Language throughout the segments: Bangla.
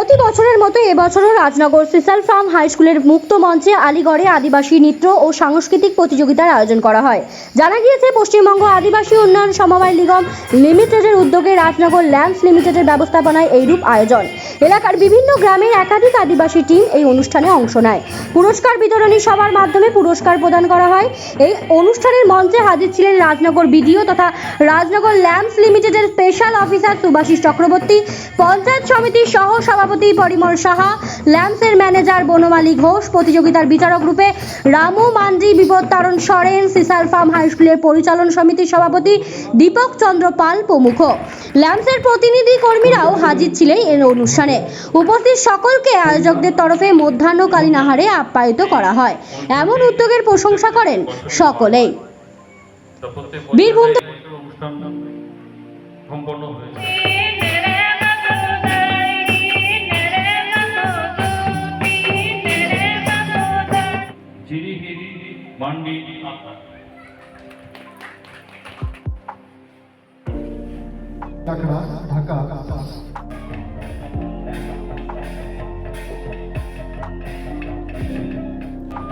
প্রতি বছরের মতো এবছরও রাজনগর সিসাল ফার্ম হাই স্কুলের মুক্ত মঞ্চে আলিগড়ে আদিবাসী নৃত্য ও সাংস্কৃতিক প্রতিযোগিতার আয়োজন করা হয়। জানা গিয়েছে, পশ্চিমবঙ্গ আদিবাসী উন্নয়ন সমবায় নিগম লিমিটেডের উদ্যোগে রাজনগর ল্যাম্পস লিমিটেডের ব্যবস্থাপনায় এইরূপ আয়োজন। এলাকার বিভিন্ন গ্রামের একাধিক আদিবাসী টিম এই অনুষ্ঠানে অংশ নেয়। পুরস্কার বিতরণী সভার মাধ্যমে পুরস্কার প্রদান করা হয়। এই অনুষ্ঠানের মঞ্চে হাজির ছিলেন রাজনগর বিডিও তথা রাজনগর ল্যাম্পস লিমিটেডের স্পেশাল অফিসার সুভাষিস চক্রবর্তী, পঞ্চায়েত সমিতির সহ সভাপতি পরিমল সাহা ল্যাম্পসের ম্যানেজার বনমালী ঘোষ, প্রতিযোগিতার বিচারক রূপে Ramu Mandi Bipattaran Soren sisal farm high স্কুলের পরিচালন সমিতির সভাপতি দীপক চন্দ্র পাল প্রমুখ। ল্যাম্পসের প্রতিনিধি কর্মীরাও হাজির ছিলেন এই অনুষ্ঠানে। উপস্থিত সকলকে আয়োজকদের তরফে মধ্যাহ্নকালীন আহারে আপ্যায়িত করা হয়। এমন উদ্যোগের প্রশংসা করেন সকলেই। বীরভূম সম্পন্ন হয়েছে। ঢাকা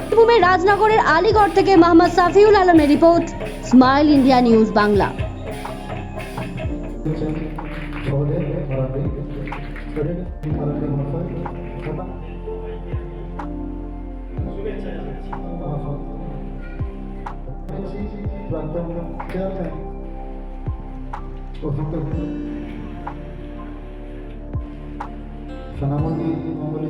বীরভূমের রাজনগরের আলীগড় থেকে মোহাম্মদ সাফিউল আলমের report Smile India News Bangla. সহজে কথা প্রাক্তন চেয়ারম্যান অসংখ্য সোনামণি মঙ্গলী